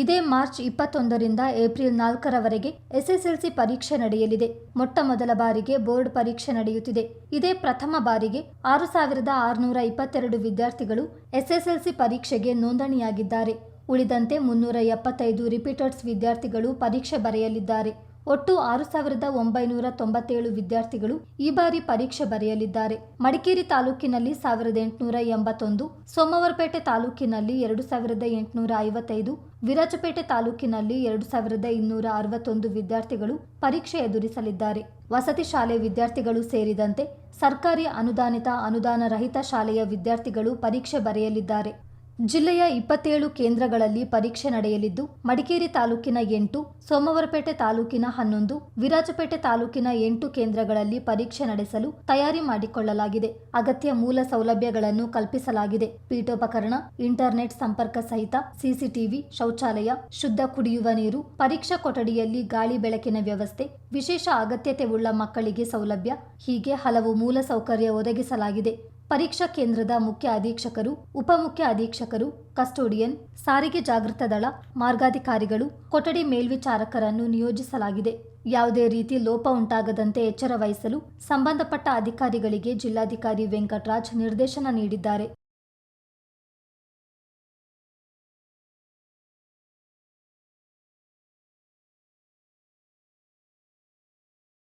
ಇದೇ ಮಾರ್ಚ್ ಇಪ್ಪತ್ತೊಂದರಿಂದ April ನಾಲ್ಕರವರೆಗೆ SSLC ಪರೀಕ್ಷೆ ನಡೆಯಲಿದೆ. ಮೊಟ್ಟ ಮೊದಲ ಬಾರಿಗೆ ಬೋರ್ಡ್ ಪರೀಕ್ಷೆ ನಡೆಯುತ್ತಿದೆ. ಇದೇ ಪ್ರಥಮ ಬಾರಿಗೆ ಆರು ಸಾವಿರದ ಆರುನೂರ ಇಪ್ಪತ್ತೆರಡು ವಿದ್ಯಾರ್ಥಿಗಳು ಎಸ್ಎಸ್ಎಲ್ಸಿ ಪರೀಕ್ಷೆಗೆ ನೋಂದಣಿಯಾಗಿದ್ದಾರೆ. ಉಳಿದಂತೆ ಮುನ್ನೂರ ಎಪ್ಪತ್ತೈದು ರಿಪೀಟರ್ಸ್ ವಿದ್ಯಾರ್ಥಿಗಳು ಪರೀಕ್ಷೆ ಬರೆಯಲಿದ್ದಾರೆ. ಒಟ್ಟು ಆರು ಸಾವಿರದ ಒಂಬೈನೂರ ತೊಂಬತ್ತೇಳು ವಿದ್ಯಾರ್ಥಿಗಳು ಈ ಬಾರಿ ಪರೀಕ್ಷೆ ಬರೆಯಲಿದ್ದಾರೆ. ಮಡಿಕೇರಿ ತಾಲೂಕಿನಲ್ಲಿ ಸಾವಿರದ ಎಂಟುನೂರ ಎಂಬತ್ತೊಂದು, ಸೋಮವಾರಪೇಟೆ ತಾಲೂಕಿನಲ್ಲಿ ಎರಡು ಸಾವಿರದ ಎಂಟುನೂರ ಐವತ್ತೈದು, ವಿರಾಜಪೇಟೆ ತಾಲೂಕಿನಲ್ಲಿ ಎರಡು ಸಾವಿರದ ಇನ್ನೂರ ಅರವತ್ತೊಂದು ವಿದ್ಯಾರ್ಥಿಗಳು ಪರೀಕ್ಷೆ ಎದುರಿಸಲಿದ್ದಾರೆ. ವಸತಿ ಶಾಲೆ ವಿದ್ಯಾರ್ಥಿಗಳು ಸೇರಿದಂತೆ ಸರ್ಕಾರಿ ಅನುದಾನಿತ ಅನುದಾನ ರಹಿತ ಶಾಲೆಯ ವಿದ್ಯಾರ್ಥಿಗಳು ಪರೀಕ್ಷೆ ಬರೆಯಲಿದ್ದಾರೆ. ಜಿಲ್ಲೆಯ ಇಪ್ಪತ್ತೇಳು ಕೇಂದ್ರಗಳಲ್ಲಿ ಪರೀಕ್ಷೆ ನಡೆಯಲಿದ್ದು, ಮಡಿಕೇರಿ ತಾಲೂಕಿನ ಎಂಟು, ಸೋಮವಾರಪೇಟೆ ತಾಲೂಕಿನ ಹನ್ನೊಂದು, ವಿರಾಜಪೇಟೆ ತಾಲೂಕಿನ ಎಂಟು ಕೇಂದ್ರಗಳಲ್ಲಿ ಪರೀಕ್ಷೆ ನಡೆಸಲು ತಯಾರಿ ಮಾಡಿಕೊಳ್ಳಲಾಗಿದೆ. ಅಗತ್ಯ ಮೂಲ ಸೌಲಭ್ಯಗಳನ್ನು ಕಲ್ಪಿಸಲಾಗಿದೆ. ಪೀಠೋಪಕರಣ, ಇಂಟರ್ನೆಟ್ ಸಂಪರ್ಕ ಸಹಿತ ಸಿಸಿಟಿವಿ, ಶೌಚಾಲಯ, ಶುದ್ಧ ಕುಡಿಯುವ ನೀರು, ಪರೀಕ್ಷಾ ಕೊಠಡಿಯಲ್ಲಿ ಗಾಳಿ ಬೆಳಕಿನ ವ್ಯವಸ್ಥೆ, ವಿಶೇಷ ಅಗತ್ಯತೆ ಉಳ್ಳ ಮಕ್ಕಳಿಗೆ ಸೌಲಭ್ಯ, ಹೀಗೆ ಹಲವು ಮೂಲ ಸೌಕರ್ಯ ಒದಗಿಸಲಾಗಿದೆ. ಪರೀಕ್ಷಾ ಕೇಂದ್ರದ ಮುಖ್ಯ ಅಧೀಕ್ಷಕರು ಉಪಮುಖ್ಯ ಅಧೀಕ್ಷಕರು, ಕಸ್ಟೋಡಿಯನ್, ಸಾರಿಗೆ ಜಾಗೃತ ದಳ, ಮಾರ್ಗಾಧಿಕಾರಿಗಳು, ಕೊಠಡಿ ಮೇಲ್ವಿಚಾರಕರನ್ನು ನಿಯೋಜಿಸಲಾಗಿದೆ. ಯಾವುದೇ ರೀತಿ ಲೋಪ ಉಂಟಾಗದಂತೆ ಎಚ್ಚರ ವಹಿಸಲು ಸಂಬಂಧಪಟ್ಟ ಅಧಿಕಾರಿಗಳಿಗೆ ಜಿಲ್ಲಾಧಿಕಾರಿ ವೆಂಕಟರಾಜ್ ನಿರ್ದೇಶನ ನೀಡಿದ್ದಾರೆ.